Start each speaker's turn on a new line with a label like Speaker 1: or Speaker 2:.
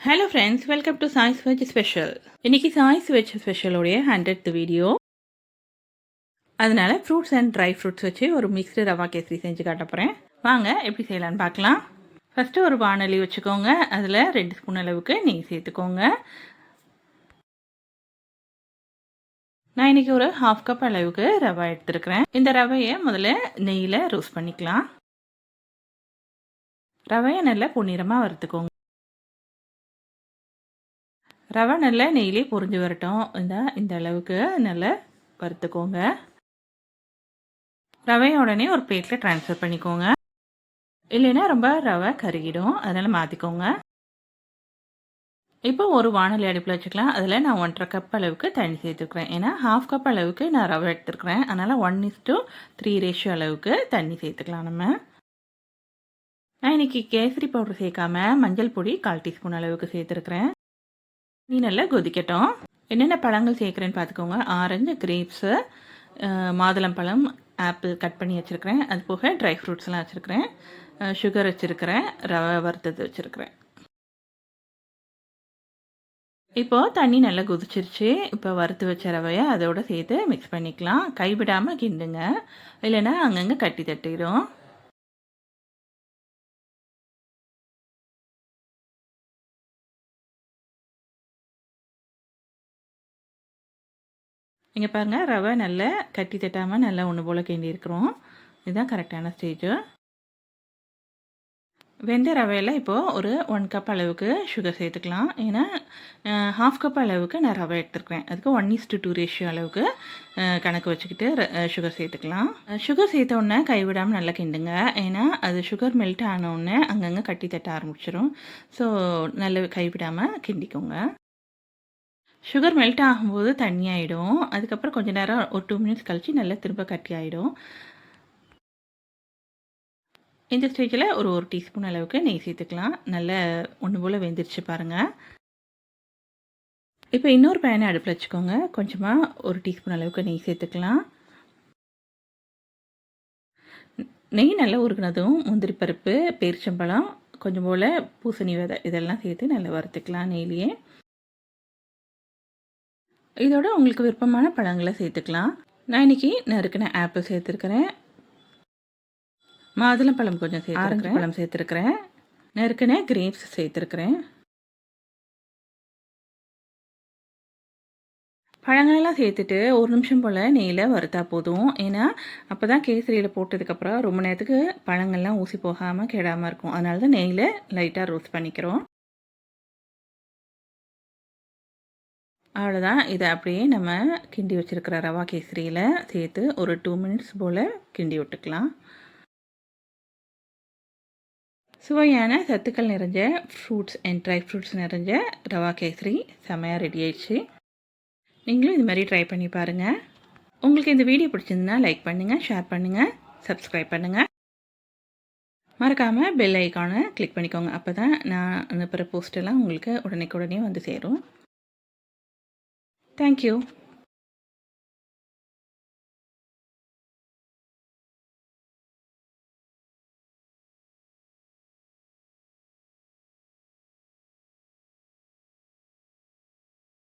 Speaker 1: Hello friends welcome to choice veg special இன்னைக்கு choice veg ஸ்பெஷலோடைய hundred video அதனால fruits and dry fruits வச்சு ஒரு மிக்ஸ்டு ரவா கேசரி செஞ்சு காட்ட போகிறேன் வாங்க எப்படி செய்யலான்னு பார்க்கலாம். ஃபஸ்ட்டு ஒரு வானொலி வச்சுக்கோங்க. அதில் ரெண்டு ஸ்பூன் அளவுக்கு நெய் சேர்த்துக்கோங்க. நான் இன்றைக்கி ஒரு ஹாஃப் கப் அளவுக்கு ரவா எடுத்துருக்கிறேன். இந்த ரவையை முதல்ல நெய்யில் ரோஸ்ட் பண்ணிக்கலாம். ரவையை நல்லா பொன்னிறமாக வறுத்துக்கோங்க. ரவை நல்லா நெய்லே பொறிஞ்சு வரட்டும். இந்த இந்த அளவுக்கு நல்லா வறுத்துக்கோங்க. ரவையை உடனே ஒரு பிளேட்டில் ட்ரான்ஸ்ஃபர் பண்ணிக்கோங்க. இல்லைன்னா ரொம்ப ரவை கருகிடும். அதனால் மாற்றிக்கோங்க இப்போ ஒரு வானொலி அடுப்பில் வச்சுக்கலாம். அதில் நான் ஒன்றரை கப் அளவுக்கு தண்ணி சேர்த்துருக்குறேன் ஏன்னா ஹாஃப் கப் அளவுக்கு நான் ரவை எடுத்துருக்குறேன். அதனால் one is to three ratio அளவுக்கு தண்ணி சேர்த்துக்கலாம் நம்ம. நான் இன்றைக்கி கேசரி பவுடர் சேர்க்காம மஞ்சள் பொடி கால் டீஸ்பூன் அளவுக்கு சேர்த்துருக்குறேன். நீ நல்லா கொதிக்கட்டும். என்னென்ன பழங்கள் சேர்க்குறேன்னு பார்த்துக்கோங்க. ஆரஞ்சு கிரேப்ஸு மாதுளம்பழம் ஆப்பிள் கட் பண்ணி வச்சுருக்கிறேன். அது போக ட்ரை ஃப்ரூட்ஸ்லாம் வச்சுருக்கிறேன். சுகர் வச்சுருக்கிறேன். ரவை வறுத்தது வச்சுருக்கிறேன். இப்போது தண்ணி நல்லா கொதிச்சிருச்சு. இப்போ வறுத்து வச்ச ரவையை அதோடு சேர்த்து மிக்ஸ் பண்ணிக்கலாம். கைவிடாமல் கிண்டுங்க. இல்லைன்னா அங்கங்கே கட்டி தட்டிடும். இங்கே பாருங்கள் ரவை நல்லா கட்டி தட்டாமல் நல்லா ஒன்று போல் கிண்டி இருக்கிறோம். இதுதான் கரெக்டான ஸ்டேஜு வெந்த ரவையில் இப்போது ஒரு ஒன் கப் அளவுக்கு சுகர் சேர்த்துக்கலாம். ஏன்னா ஹாஃப் கப் அளவுக்கு நான் ரவை எடுத்துருக்குறேன். அதுக்கு one is to two ratio அளவுக்கு கணக்கு வச்சுக்கிட்டு சுகர் சேர்த்துக்கலாம். சுகர் சேர்த்த உடனே கைவிடாமல் நல்லா கிண்டுங்க. ஏன்னா அது சுகர் மெல்ட் ஆன உடனே அங்கங்கே கட்டி தட்ட ஆரம்பிச்சிடும் ஸோ நல்ல கைவிடாமல் கிண்டிக்கோங்க. சுகர் மெல்ட் ஆகும்போது தண்ணி ஆகிடும் அதுக்கப்புறம் கொஞ்சம் நேரம் ஒரு டூ மினிட்ஸ் கழித்து நல்லா திரும்ப கட்டி ஆகிடும் இந்த ஸ்டேஜில் ஒரு ஒரு டீஸ்பூன் அளவுக்கு நெய் சேர்த்துக்கலாம். நல்ல ஒன்று போல் வெந்துருச்சு பாருங்கள் இப்போ இன்னொரு பேனை அடுப்பில் வச்சுக்கோங்க. கொஞ்சமாக ஒரு டீஸ்பூன் அளவுக்கு நெய் சேர்த்துக்கலாம். நெய் நல்லா உருகினதும் முந்திரி பருப்பு பேரிச்சம்பழம் கொஞ்சம் போல் பூசணி விதை இதெல்லாம் சேர்த்து நல்லா வறுத்துக்கலாம் நெய்லேயே. இதோட உங்களுக்கு விருப்பமான பழங்களை சேர்த்துக்கலாம். நான் இன்றைக்கி நறுக்கின ஆப்பிள் சேர்த்துருக்கிறேன். மாதுளம்பழம் கொஞ்சம் சேர்த்து ஆரஞ்சு பழம் சேர்த்துருக்கிறேன். நறுக்கின கிரேப்ஸ் சேர்த்துருக்கிறேன். பழங்களெல்லாம் சேர்த்துட்டு ஒரு நிமிஷம் போல் நெய்யில் வறுத்தா போதும். ஏன்னா அப்போ தான் கேசரியில் போட்டதுக்கப்புறம் ரொம்ப நேரத்துக்கு பழங்கள்லாம் ஊசி போகாமல் கெடாமல் இருக்கும். அதனால தான் நெய்யில் லைட்டாக ரோஸ்ட் பண்ணிக்கிறோம். அவ்வளோதான் இதை அப்படியே நம்ம கிண்டி வச்சுருக்கிற ரவா கேசரியில் சேர்த்து ஒரு டூ மினிட்ஸ் போல் கிண்டி விட்டுக்கலாம். சுவையான சத்துக்கள் நிறைஞ்ச ஃப்ரூட்ஸ் அண்ட் ட்ரை ஃப்ரூட்ஸ் நிறைஞ்ச ரவா கேசரி செமையாக ரெடி ஆயிடுச்சு. நீங்களும் இது மாதிரி ட்ரை பண்ணி பாருங்கள் உங்களுக்கு இந்த வீடியோ பிடிச்சிருந்துன்னா லைக் பண்ணுங்கள் ஷேர் பண்ணுங்கள் சப்ஸ்கிரைப் பண்ணுங்கள் மறக்காமல் பெல் ஐக்கானை கிளிக் பண்ணிக்கோங்க. அப்போ தான் நான் அனுப்புகிற போஸ்டெல்லாம் உங்களுக்கு உடனே உடனே வந்து சேரும். Thank you.